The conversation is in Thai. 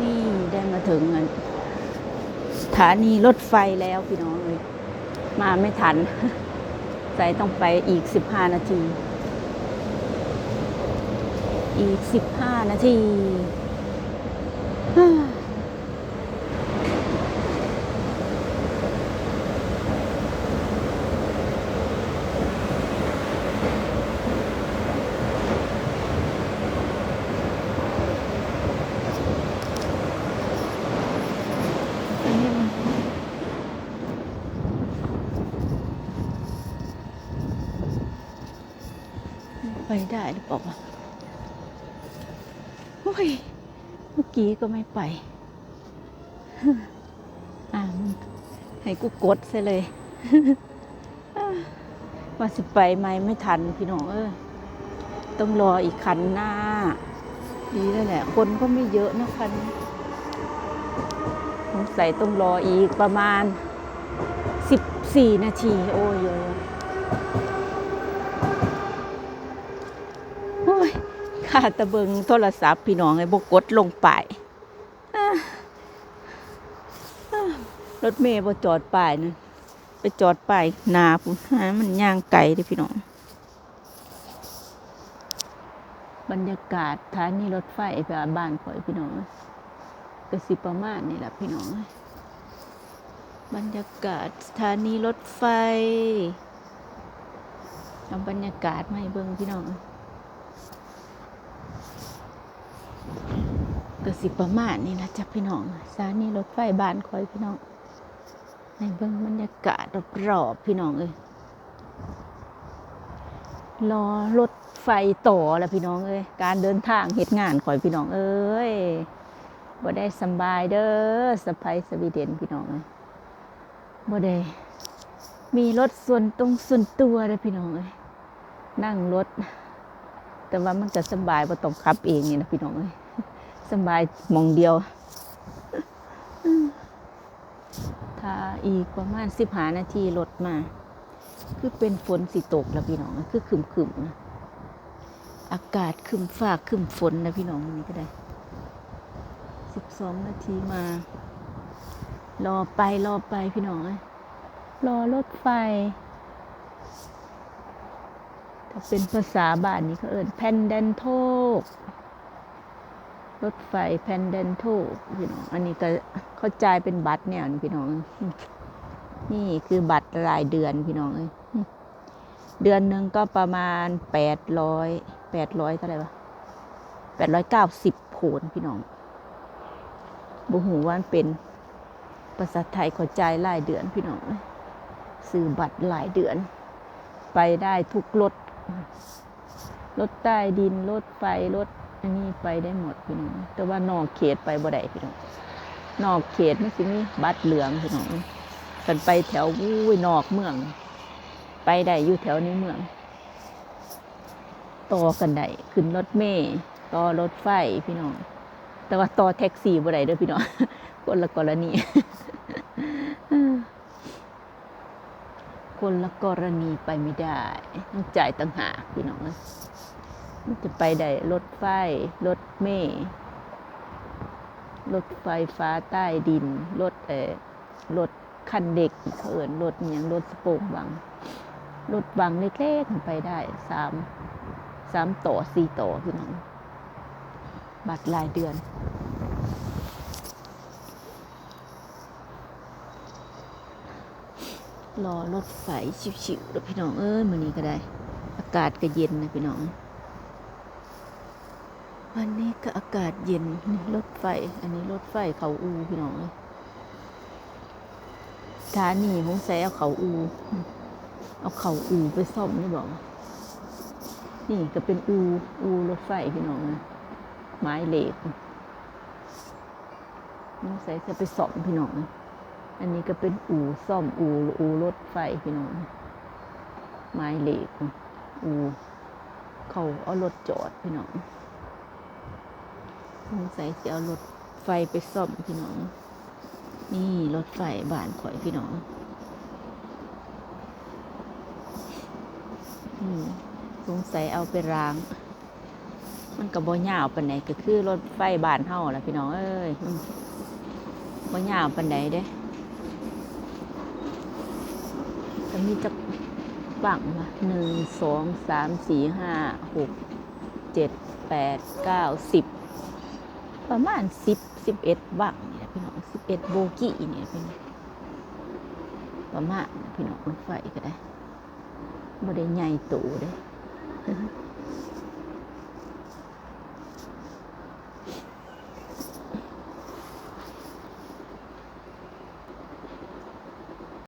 นี่ได้มาถึงสถานีรถไฟแล้วพี่น้องเลย มาไม่ทัน ใจต้องไปอีกสิบห้านาที อีกสิบห้านาที ไปได้หรือเปล่าวะโอ้ย เมื่อกี้ก็ไม่ไป อ่าให้กูกดซะเลยว่าสิไปไหมไม่ทันพี่น้องเออต้องรออีกคันหน้า ดีแล้วแหละ คนก็ไม่เยอะนะคันสงสัยต้องรออีกประมาณ 14 นาที โอ้ยเยอะ โอ้ย ข้าตะเบิงโทรศัพท์พี่น้องไอ้บกดลงไปอ่าอ่ารถเมย์บจอดป้ายนะไปจอดป้ายนาปุ่นหามันย่างไก่เด้อพี่น้อง บรรยากาศทานีรถไฟไปบ้านข่อยพี่น้องก็สิประมาณนี่แหละพี่น้อง บรรยากาศสถานีรถไฟเอาบรรยากาศมาให้เบิ่งพี่น้อง ก็สิประมาณนี้นะจ๊ะพี่น้องสถานีรถไฟบ้านคอยพี่น้องในเบื้องบรรยากาศรอบๆพี่น้องเอ้ยรอรถไฟต่อแล้วพี่น้องเอ้ยการเดินทางเหตุงานคอยพี่น้องเอ้ยบ่ได้สบายเด้อสะพายสวีเดนพี่น้องเอ้ยบ่ได้มีรถส่วนตรงส่วนตัวเลยพี่น้องเอ้ยนั่งรถ แต่ว่ามันจะสบายบ่ต้องขับเองนี่นะพี่น้องเอ้ย สบายมองเดียว ถ้าอีกประมาณสิบหานาทีรถมา คือเป็นฝนสิตกแล้วพี่น้อง คือขึ้มขึ้มๆนะอากาศขึ้มฟ้าขึ้มฝนนะพี่น้องวันนี้ก็ได้สิบสองนาทีมา รอไปรอไปพี่น้องรอรถไฟ ถ้าเป็นภาษาบ้านนี้เขาเอิญแพนเดนโทก รถไฟแพนเดนโทพี่น้องอันนี้ก็เข้าใจายเป็นบัตรเนี่ยพี่น้อง นี่คือบัตรรายเดือนพี่น้องเดือนหนึ่งก็ประมาณแปดร้อยแปดร้อยเท่าไหร่วะแปดร้อยเก้าสิบโผนพี่น้องบุหูวานเป็นภาษาไทยเข้าใจายรายเดือนพี่น้องซื้อบัตรรายเดือน ไปได้ทุกรถรถใต้ดินรถไฟรถ อันนี้ไปได้หมดพี่น้องแต่ว่านอกเขตไปบ่ได้พี่น้องนอกเขตมันสิมีบัตรเหลืองพี่น้องกันไปแถวอุ้ยนอกเมือง ไปได้อยู่แถวในเมือง ต่อกันได้ขึ้นรถเมล์ต่อรถไฟพี่น้อง แต่ว่าต่อแท็กซี่บ่ได้เด้อพี่น้องคนละกรณีคนละกรณีไปไม่ได้ต้องจ่ายต่างหากพี่น้อง มันจะไปได้รถไฟ รถเมล์รถไฟฟ้าใต้ดิน รถเออรถคันเด็กเขินรถอย่างรถสโปกบัง รถบังเล็กๆไปได้สามสามต่อสี่ต่อพี่น้อง บัตรรายเดือน รอรถไฟชิวๆแล้วพี่น้องเอ้ยมือนี้ก็ได้ อากาศก็เย็นนะพี่น้อง วันนี้ก็อากาศเย็นรถไฟ อันนี้รถไฟเขาอูพี่น้องเลยสถานีผมใส่เอาเขาอู เอาเขาอูไปซ่อมนี่บอก นี่ก็เป็นอูอูรถไฟพี่น้องนะไม้เหล็กผมใส่จะไปซ่อมพี่น้องนะอันนี้ก็เป็นอูซ่อมอูอูรถไฟพี่น้องนะไม้เหล็กอูเขาเอารถจอดพี่น้อง สงสัยจะเอารถไฟไปซ่อมพี่น้อง นี่รถไฟบ้านข่อยพี่น้องอืมสงสัยเอาไปราง มันก็บ่ยาวปานใดก็คือรถไฟบ้านเฮาล่ะพี่น้องเอ้ยมันบ่ยาวปานใดเด้ก็มีจักฝั่งมาหนึ่งสองสามสี่ห้าหกเจ็ดแปดเก้าสิบ ประมาณสิบสิบเอ็ดวังนี่แหละพี่น้องสิบเอ็ดโบกี้เนี่ยพี่น้องประมาณพี่น้องรถไฟก็ได้บ่ได้ใหญ่โตเลย